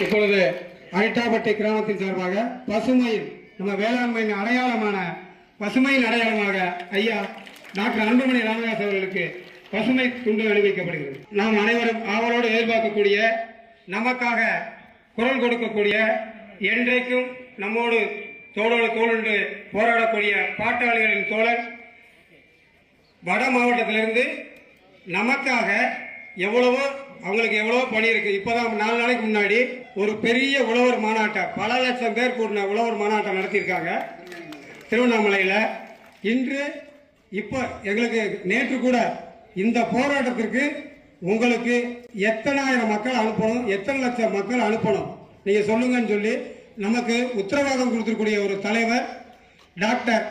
இப்பொழுது அரிட்டாப்பட்டி கிராமத்தின் சார்பாக பசுமையின் நம்ம வேளாண்மையின் அடையாளமான பசுமையின் அடையாளமாக ஐயா டாக்டர் அன்புமணி ராமதாஸ் அவர்களுக்கு பசுமை துண்டு அணிவிக்கப்படுகிறது. நாம் அனைவரும் ஆவலோடு எதிர்பார்க்கக்கூடிய நமக்காக குரல் கொடுக்கக்கூடிய என்றைக்கும் நம்மோடு தோளோடு தோளுண்டு போராடக்கூடிய பாட்டாளிகளின் தோழர் வட மாவட்டத்திலிருந்து நமக்காக எவ்வளவோ அவங்களுக்கு எவ்வளவோ பணி இருக்கு. இப்போதான் நாலு நாளைக்கு முன்னாடி ஒரு பெரிய உழவர் மாநாட்டை பல லட்சம் பேர் கூடின உழவர் மாநாட்டை நடத்தியிருக்காங்க. திருவண்ணாமலையில் இன்று இப்போ எங்களுக்கு நேற்று கூட இந்த போராட்டத்திற்கு உங்களுக்கு எத்தனாயிரம் மக்கள் அனுப்பணும் எத்தனை லட்சம் மக்கள் அனுப்பணும் நீங்க சொல்லுங்கன்னு சொல்லி நமக்கு உத்தரவாதம் கொடுத்துருக்கூடிய ஒரு தலைவர் டாக்டர்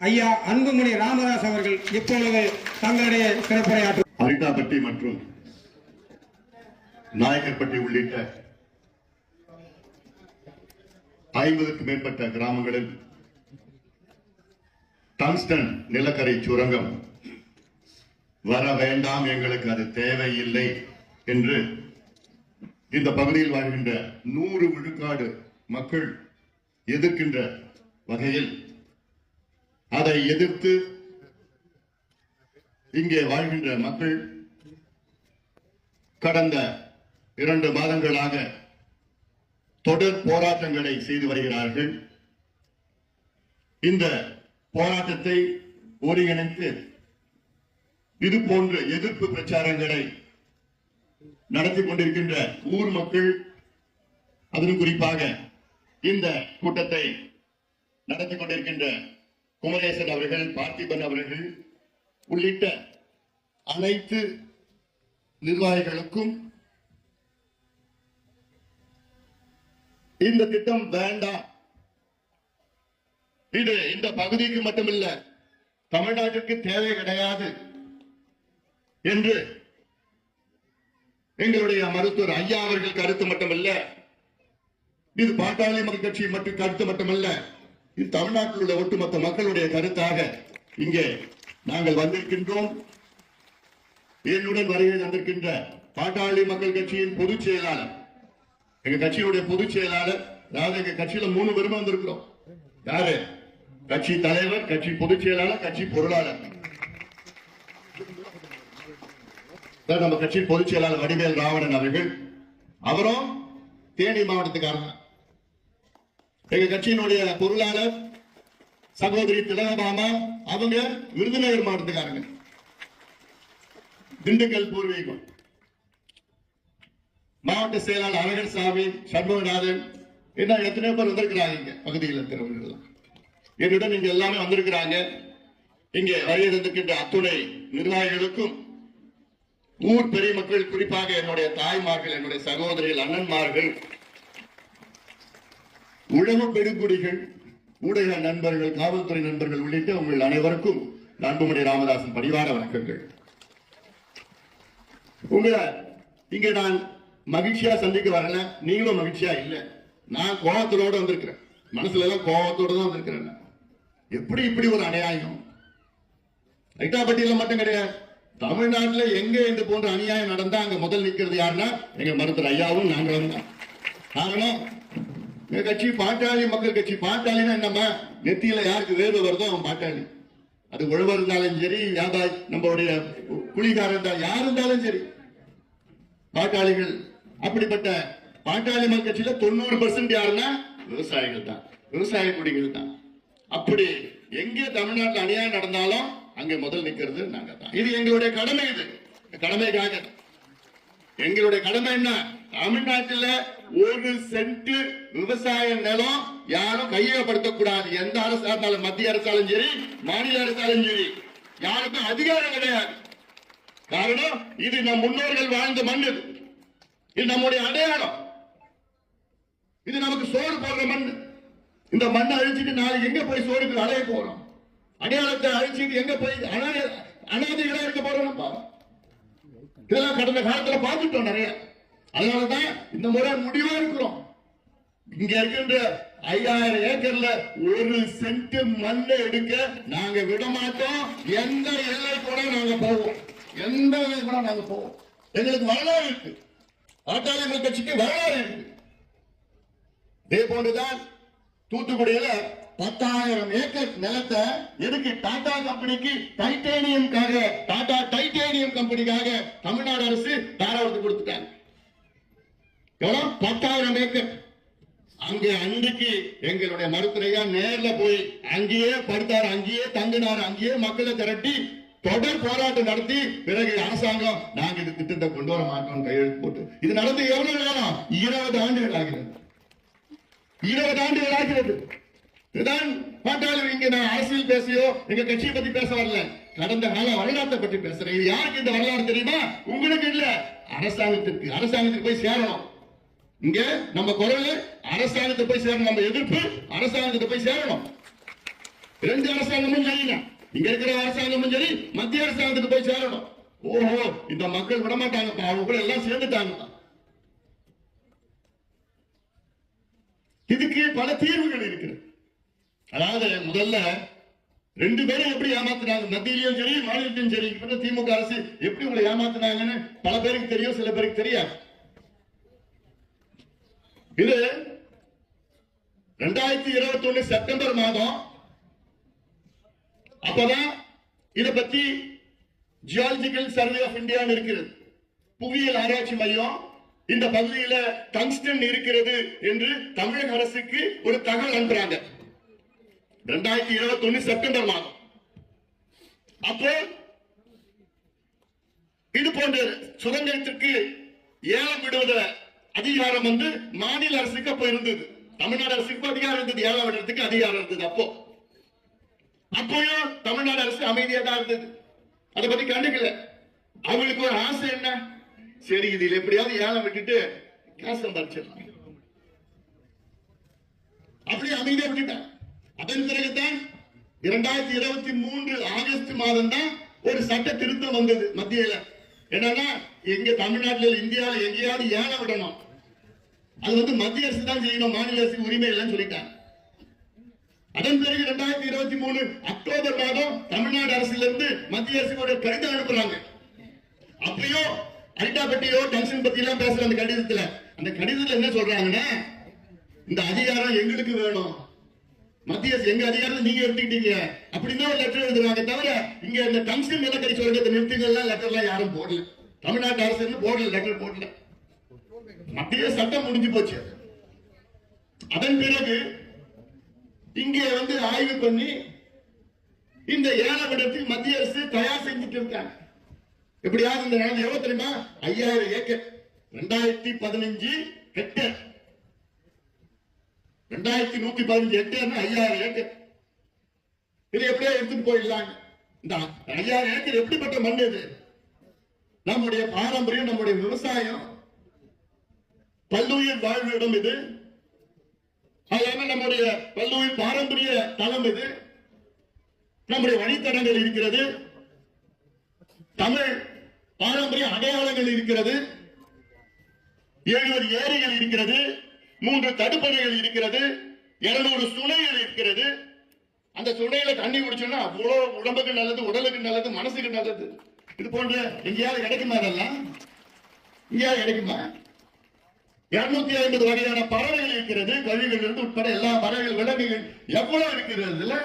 ஐயா அன்புமணி ராமதாஸ் அவர்கள் இப்பொழுது தங்களுடைய சிறப்புரையாற்று அரிட்டாப்பட்டி மற்றும் நாயக்கர்பட்டி உள்ளிட்ட ஐம்பதுக்கு மேற்பட்ட கிராமங்களில் டங்ஸ்டன் நிலக்கரை சுரங்கம் வர வேண்டாம் எங்களுக்கு அது தேவையில்லை என்று இந்த பகுதியில் வாழ்கின்ற நூறு விழுக்காடு மக்கள் எதிர்க்கின்ற வகையில் அதை எதிர்த்து இங்கே வாழ்கின்ற மக்கள் கடந்த இரண்டு மாதங்களாக தொடர் போராட்டங்களை செய்து வருகிறார்கள். இந்த போராட்டத்தை ஒருங்கிணைத்து இது போன்ற எதிர்ப்பு பிரச்சாரங்களை நடத்தி கொண்டிருக்கின்ற ஊர் மக்கள் அதிலும் குறிப்பாக இந்த கூட்டத்தை நடத்தி கொண்டிருக்கின்ற குமரேசன் அவர்கள் பார்த்திபன் அவர்கள் உள்ளிட்ட அனைத்து நிர்வாகிகளுக்கும் இந்த திட்டம் வேண்டாம். இது இந்த பகுதிக்கு மட்டுமில்ல தமிழ்நாட்டிற்கு தேவை கிடையாது என்று எங்களுடைய மருத்துவர் ஐயா அவர்கள் கருத்து மட்டுமல்ல இது பாட்டாளி மக்கள் கட்சி மற்றும் கருத்து மட்டுமல்ல இது தமிழ்நாட்டில் உள்ள ஒட்டுமொத்த மக்களுடைய கருத்தாக இங்கே நாங்கள் வந்திருக்கின்றோம். என்னுடன் வருகை தந்திருக்கின்ற பாட்டாளி மக்கள் கட்சியின் பொதுச் செயலாளர் எங்க கட்சியுடைய பொதுச் செயலாளர் அதாவது எங்க கட்சியில மூணு பேருமே வந்திருக்கிறோம். யாரு? கட்சி தலைவர் கட்சி பொதுச் செயலாளர் கட்சி பொருளாளர். நம்ம கட்சி பொதுச் செயலாளர் வடிவேல் ராவணன் அவர்கள். அவரும் தேனி மாவட்டத்துக்காரங்க எங்க கட்சியினுடைய பொருளாளர் சகோதரி திலகபாமா அவங்க விருதுநகர் மாவட்டத்துக்காரங்க. திண்டுக்கல் பூர்வீகம். மாவட்ட செயலாளர் அழகர் சாமி சண்முகநாதன் என்ன எத்தனையோ பேர் வந்திருக்கிறாங்க இங்க பகுதியில் இருக்கிறவங்க என்னுடன் இங்க எல்லாமே வந்திருக்கிறாங்க. இங்கே வருகை அத்துணை நிர்வாகிகளுக்கும் ஊர் பெரிய மக்கள் குறிப்பாக என்னுடைய தாய்மார்கள் என்னுடைய சகோதரிகள் அண்ணன்மார்கள் உழவு பெருங்குடிகள் ஊடக நண்பர்கள் காவல்துறை நண்பர்கள் உள்ளிட்ட உங்கள் அனைவருக்கும் அன்புமணி ராமதாசன் பரிவார வணக்கங்கள். உங்களை இங்கே நான் மகிழ்ச்சியா சந்திக்க வரல நீங்களும் மகிழ்ச்சியா இல்ல. நான் கோபத்தோட வந்திருக்கிறேன். மனசுல எல்லாம் கோபத்தோட தான் வந்திருக்கிறேன். எப்படி இப்படி ஒரு அநியாயம்? ஐட்டாப்பட்டியில மட்டும் கிடையாது. தமிழ்நாட்டுல எங்க இந்த போன்ற அநியாயம் நடந்தா அங்க முதல் நிக்கிறது யாருன்னா எங்க மருத்துவர் ஐயாவும் நாங்களும் தான். காரணம் எங்க கட்சி பாட்டாளி மக்கள் கட்சி பாட்டாளின்னா என்னம்மா? நெத்தியில யாருக்கு வேர்வை வருதோ அவன் பாட்டாளி. அது உழவர் இருந்தாலும் சரி வியாபாரி நம்மளுடைய குழிகாரன் இருந்தாலும் யார் இருந்தாலும் சரி. பாட்டாளிகள் அப்படிப்பட்ட பாட்டாளி மக்கள் கட்சியில தொண்ணூறு பர்சன்ட் யாருன்னா விவசாயிகள் தான். விவசாய குடிகள் தான். அப்படி எங்கே தமிழ்நாட்டில் அநியாயம் நடந்தாலும் அங்கே முதல் நிக்கிறது நாங்க தான். இது எங்களுடைய கடமை இது. கடமைக்காக. எங்களுடைய கடமை என்ன? தமிழ்நாட்டில் ஒரு சென்ட் விவசாய நிலம் யாரும் கையகப்படுத்தக்கூடாது. எந்த அரசா இருந்தாலும் மத்திய அரசாலும் சரி மாநில அரசாலும் சரி. யாருக்கும் அதிகாரம் கிடையாது. காரணம் இது நம் முன்னோர்கள் வாழ்ந்த மண் இது இது நம்முடைய அடையாளம். இது நமக்கு சோறு போடுற மண் இந்த மண்ணை அழிச்சிட்டு நாளைக்கு எங்க போய் சோறுக்கு அலைய போறோம்? அடையாளத்தை அழிச்சிட்டு எங்க போய் அனாதை அனாதைகளா இருக்க போறோம் நம்ம இதெல்லாம் கடந்த காலத்துல பார்த்துட்டோம் நிறைய. அதனாலதான் இந்த முறை முடிவா இருக்கிறோம். இங்க இருக்கின்ற ஐயாயிரம் ஏக்கர்ல ஒரு சென்ட் மண்ணை எடுக்க நாங்க விட மாட்டோம். எந்த எல்லை கூட நாங்க போவோம். எந்த எல்லை கூட நாங்க போவோம். எங்களுக்கு வரலாறு இருக்கு. பாட்டாளி கட்சிக்கு வரலாறு இதே போன்றுதான் தூத்துக்குடியில பத்தாயிரம் ஏக்கர் நிலத்தை எதுக்கு டாடா கம்பெனிக்கு டைட்டேனியம்காக டாடா டைட்டேனியம் கம்பெனிக்காக தமிழ்நாடு அரசு தாராளத்து கொடுத்துட்டாங்க. பத்தாயிரம் ஏக்கர். அங்கே அன்றைக்கு எங்களுடைய மருத்துவரையா நேர்ல போய் அங்கேயே படுத்தார் அங்கேயே தங்கினார் அங்கேயே மக்களை திரட்டி தொடர் போராட்டம் நடத்தி பிறகு அரசாங்கம் நாங்க இந்த திட்டத்தை கொண்டு வர மாட்டோம் கையெழுத்து போட்டு இது நடந்து எவ்வளவு நேரம் இருபது ஆண்டுகள் ஆகிறது. இருபது ஆண்டுகள் ஆகிறது. இதுதான் பார்த்தாலும் இங்க நான் அரசியல் பேசியோ எங்க கட்சியை பத்தி பேச வரல. கடந்த கால வரலாற்றை பற்றி பேசுறேன். இது யாருக்கு இந்த வரலாறு தெரியுமா? உங்களுக்கு இல்ல. அரசாங்கத்திற்கு அரசாங்கத்துக்கு போய் சேரணும். இங்க நம்ம குரல் அரசாங்கத்தை போய் சேரணும். நம்ம எதிர்ப்பு அரசாங்கத்தை போய் சேரணும். ரெண்டு அரசாங்கமும் சரியில்லை இங்க இருக்கிற அரசாங்கமும் சரி மத்திய அரசாங்கத்துக்கு போய் சேரணும். ஓஹோ இந்த மக்கள் விடமாட்டாங்கப்பா. அவங்க கூட எல்லாம் சேர்ந்துட்டாங்க இதுக்கு பல தீர்வுகள் இருக்கிறது அதாவது முதல்ல ரெண்டு பேரும் எப்படி ஏமாத்துனாங்க? மத்தியிலையும் சரி மாநிலத்திலும் சரி. இப்ப திமுக அரசு எப்படி உங்களை ஏமாத்தினாங்கன்னு பல பேருக்கு தெரியும் சில பேருக்கு தெரியாது. இது ரெண்டாயிரத்தி இருபத்தி ஒண்ணு செப்டம்பர் மாதம் அப்பதான் இதை பத்தி ஜியாலஜிக்கல் சர்வே ஆஃப் இந்தியான்னு இருக்கிறது புவியியல் ஆராய்ச்சி மையம் இந்த பகுதியில டங்ஸ்டன் இருக்கிறது என்று தமிழக அரசுக்கு ஒரு தகவல் அனுப்புறாங்க. ரெண்டாயிரத்தி இருபத்தி ஒண்ணு செப்டம்பர் மாதம். அப்போ இது போன்ற சுதந்திரத்திற்கு ஏலம் விடுவத அதிகாரம் வந்து மாநில அரசுக்கு அப்போ இருந்தது. தமிழ்நாடு அரசுக்கு அதிகாரம் இருந்தது. ஏலம் விடுறதுக்கு அதிகாரம் இருந்தது அப்போ. அப்போயும் தமிழ்நாடு அரசு அமைதியா தான் இருந்தது. அதை பத்தி கண்டுக்கல. அவங்களுக்கு ஒரு ஆசை என்ன? சரி இதில் எப்படியாவது ஏலம் விட்டுட்டு காசு சம்பாதிச்சிடலாம் அப்படி அமைதியா விட்டுட்டான். அதன் பிறகுதான் இரண்டாயிரத்தி இருபத்தி மூன்று ஆகஸ்ட் மாதம் தான் ஒரு சட்ட திருத்தம் வந்தது மத்தியில. என்னன்னா எங்க தமிழ்நாட்டில் இந்தியாவில் எங்கேயாவது ஏழை விடணும். அது வந்து மத்திய அரசு தான் செய்யணும் மாநில அரசு உரிமை இல்லைன்னு சொல்லிட்டாங்க. அதன் பிறகு இரண்டாயிரத்தி இருபத்தி மூணு அக்டோபர் மாதம் தமிழ்நாடு அரசுல இருந்து மத்திய அரசுக்கு ஒரு கடிதம் அனுப்புறாங்க. அப்பயோ அரிட்டாபட்டியோ டங்ஷன் பத்தி எல்லாம் பேசுற அந்த கடிதத்துல. அந்த கடிதத்துல என்ன சொல்றாங்கன்னா இந்த அதிகாரம் எங்களுக்கு வேணும். மத்திய அரசு எங்க அதிகாரத்தை நீங்க எடுத்துக்கிட்டீங்க. அப்படின்னு ஒரு லெட்டர் எழுதுறாங்க தவிர இங்க இந்த டங்ஸ்டன் நிலக்கரி சுரங்கத்தை நிறுத்துங்கள்லாம் லெட்டர்லாம் யாரும் போடல. தமிழ்நாட்டு அரசு போடல லெட்டர் போடல. மத்திய சட்டம் முடிஞ்சு போச்சு. அதன் பிறகு இங்கே வந்து ஆய்வு பண்ணி இந்த ஏலவிடத்தில் மத்திய அரசு தயார் செஞ்சுட்டு இருக்காங்க. எப்படியாவது இந்த நிலம் எவ்வளவு தெரியுமா? ஐயாயிரம் ஏக்கர். ரெண்டாயிரத்தி பதினஞ்சு ஹெக்டேர் ரெண்டாயிரத்தி நூத்தி பதினஞ்சு ஹெக்டேர்னா ஐயாயிரம் ஏக்கர். இதை எப்படியா எடுத்துட்டு போயிடலாங்க. இந்த ஐயாயிரம் ஏக்கர் எப்படிப்பட்ட மண் இது? நம்முடைய பாரம்பரியம் நம்முடைய விவசாயம். பல்லுயிர் வாழ்விடம் இது. அது நம்முடைய பல்லுயிர் பாரம்பரிய தளம் இது நம்முடைய வழித்தடங்கள் இருக்கிறது. தமிழ் பாரம்பரிய அடையாளங்கள் இருக்கிறது. எழுபது ஏரிகள் இருக்கிறது. மூன்று தடுப்பணைகள் இருக்கிறது. இருநூறு சுனைகள் இருக்கிறது. அந்த சுனையில தண்ணி குடிச்சோம்னா அவ்வளோ உடம்புக்கு நல்லது உடலுக்கு நல்லது மனசுக்கு நல்லது. இது போன்ற எங்கேயாவது கிடைக்குமா அதெல்லாம்? எங்கேயாவது கிடைக்குமா? இருநூத்தி ஐம்பது வகையான பறவைகள் இருக்கிறது. கழிவுகள் இருந்து உட்பட எல்லா பறவைகள் விலங்குகள் எவ்வளவு இருக்கிறது இதை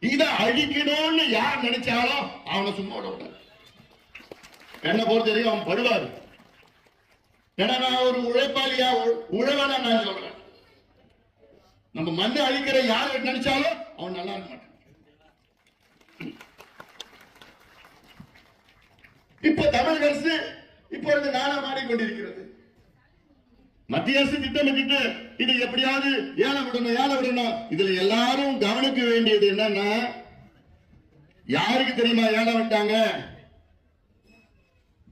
இத அழிக்கணும்னு யார் நினைச்சாலும் அவனை சும்மா விட என்ன பொறுத்த வரைக்கும் அவன் படுவார். ஏன்னா நான் ஒரு உழைப்பாளியா? உழவனா நான் சொல்றேன். நம்ம மண்ணை அழிக்கிற யார் நினைச்சாலும் அவன் நல்லா இருக்க மாட்டான். இப்ப தமிழக அரசு இப்பொழுது நானா மாறிக்கொண்டிருக்கிறது மத்திய அரசு திட்டமிட்டு இது எப்படியாவது ஏழை விடணும் ஏழை விடணும். இதுல எல்லாரும் கவனிக்க வேண்டியது என்னன்னா யாருக்கு தெரியுமா ஏழை விட்டாங்க?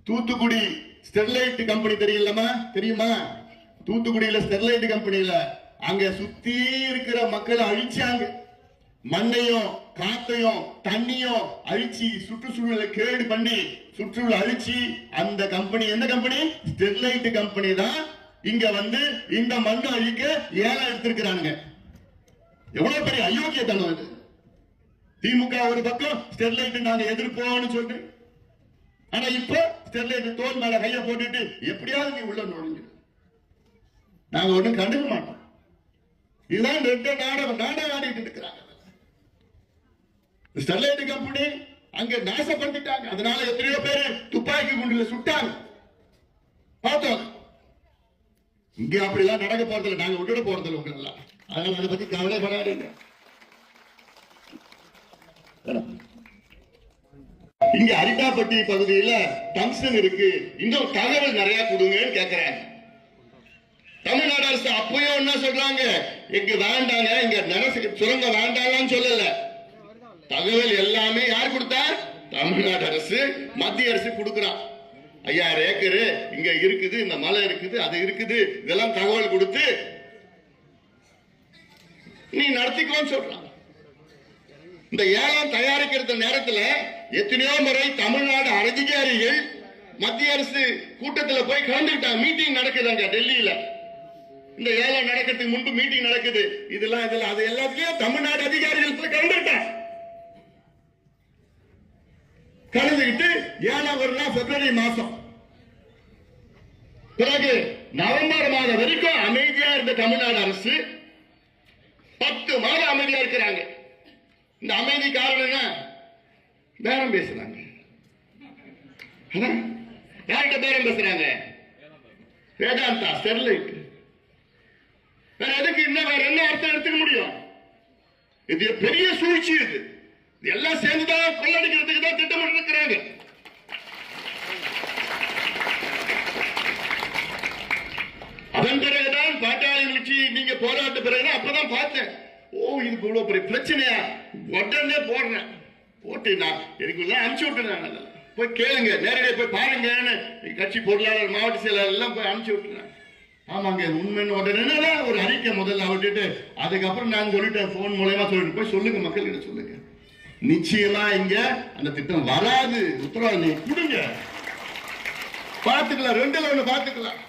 தூத்துக்குடி ஸ்டெர்லைட் கம்பெனி தெரியலமா தெரியுமா? தூத்துக்குடியில ஸ்டெர்லைட் கம்பெனியில அங்க சுத்தி இருக்கிற மக்களை அழிச்சாங்க. மண்ணையும் காத்தையும் தண்ணியும் அழிச்சு சுற்றுச்சூழலை கேடு பண்ணி சுற்றுச்சூழல் அழிச்சு அந்த கம்பெனி எந்த கம்பெனி? ஸ்டெர்லைட் கம்பெனி தான் இங்க வந்து இந்த மண்ணை அழிக்க ஏழை எடுத்திருக்கிறாங்க எவ்வளவு பெரிய அயோக்கியத்தனம் அது திமுக ஒரு பக்கம் ஸ்டெர்லைட் நாங்க எதிர்ப்போம்னு சொல்லிட்டு. ஆனா இப்ப ஸ்டெர்லைட் தோல் மேல கைய போட்டுட்டு எப்படியாவது நீ உள்ள நுழைஞ்சு நாங்க ஒண்ணும் கண்டுக்க மாட்டோம். இதுதான் ரெண்டு நாடகம் நாடகம் ஆடிட்டு இருக்கிறாங்க. ஸ்டெர்லைட் கம்பெனி அங்க நாசப்படுத்திட்டாங்க அதனால எத்தனையோ பேர் துப்பாக்கி குண்டுல சுட்டாங்க. பார்த்தோம். இங்க அப்படிலாம் நடக்க போறதில்ல. நாங்க விட்டுட போறதில்ல உங்களெல்லாம். அதனால அதை பத்தி கவலைப்படாதீங்க இங்க அரிட்டாப்பட்டி பகுதியில டங்ஸ்டன் இருக்கு. இன்னும் தகவல் நிறைய கொடுங்கன்னு கேக்குறாங்க. தமிழ்நாடு அரசு அப்பயும் என்ன சொல்றாங்க. இங்க வேண்டாங்க இங்க நிரசு சுரங்க வேண்டாம்னு சொல்லல. தகவல் எல்லாமே யார் கொடுத்தா? தமிழ்நாடு அரசு மத்திய அரசு கொடுக்குறான் ஐயாயிரம் ஏக்கரு இங்க இருக்குது இந்த மலை இருக்குது அது இருக்குது இதெல்லாம் தகவல் கொடுத்து நீ நடத்திக்கோன்னு சொல்றான். இந்த ஏலம் தயாரிக்கிறது நேரத்தில் எத்தனையோ முறை தமிழ்நாடு அதிகாரிகள் மத்திய அரசு கூட்டத்தில் போய் கலந்துக்கிட்டாங்க மீட்டிங் நடக்குது அங்க டெல்லியில. இந்த ஏலம் நடக்கிறதுக்கு முன்பு மீட்டிங் நடக்குது. இதெல்லாம் இதெல்லாம் அது எல்லாத்துலயும் தமிழ்நாடு அதிகாரிகள் போய் கலந்துக்கிட்டாங்க. கலந்துக்கிட்டு ஏழாம் வருடம் பிப்ரவரி மாசம். பிறகு நவம்பர் மாதம் வரைக்கும் அமைதியா இருந்த தமிழ்நாடு அரசு பத்து மாதம் அமைதியா இருக்கிறாங்க. இந்த அமைதி காரணம் பேரம் பேசுறாங்க. யார்கிட்ட பேரம் பேசுறாங்க? வேதாந்தா ஸ்டெர்லைட். வேற எதுக்கு இன்னும் வேற என்ன அர்த்தம் எடுத்துக்க முடியும்? இது பெரிய சூழ்ச்சி இது. இது எல்லாம் சேர்ந்துதான் கொள்ளடிக்கிறதுக்கு தான் திட்டமிட்டு இருக்கிறாங்க அதன் பிறகுதான் பாட்டாளி கட்சி நீங்க போராட்ட பிறகு அப்பதான் பார்த்தேன். ஓ இதுக்கு இவ்வளவு பெரிய பிரச்சனையா? உடனே போடுறேன். போட்டு நான் எனக்குள்ள அனுப்பிச்சு விட்டுறேன் போய் கேளுங்க நேரடியாக போய் பாருங்கன்னு. கட்சி பொருளாளர் மாவட்ட செயலாளர் எல்லாம் போய் அனுப்பிச்சு விட்டுறேன். ஆமாங்க உண்மைன்னு உடனே ஒரு அறிக்கை முதல்ல விட்டுட்டு அதுக்கப்புறம் நான் சொல்லிட்டேன் ஃபோன் மூலயமா சொல்லிட்டு. போய் சொல்லுங்க மக்கள்கிட்ட சொல்லுங்க. நிச்சயமா இங்க அந்த திட்டம் வராது. உத்தரவாதம் கொடுங்க. பார்த்துக்கலாம் ரெண்டுல ஒன்று பார்த்துக்கலாம்.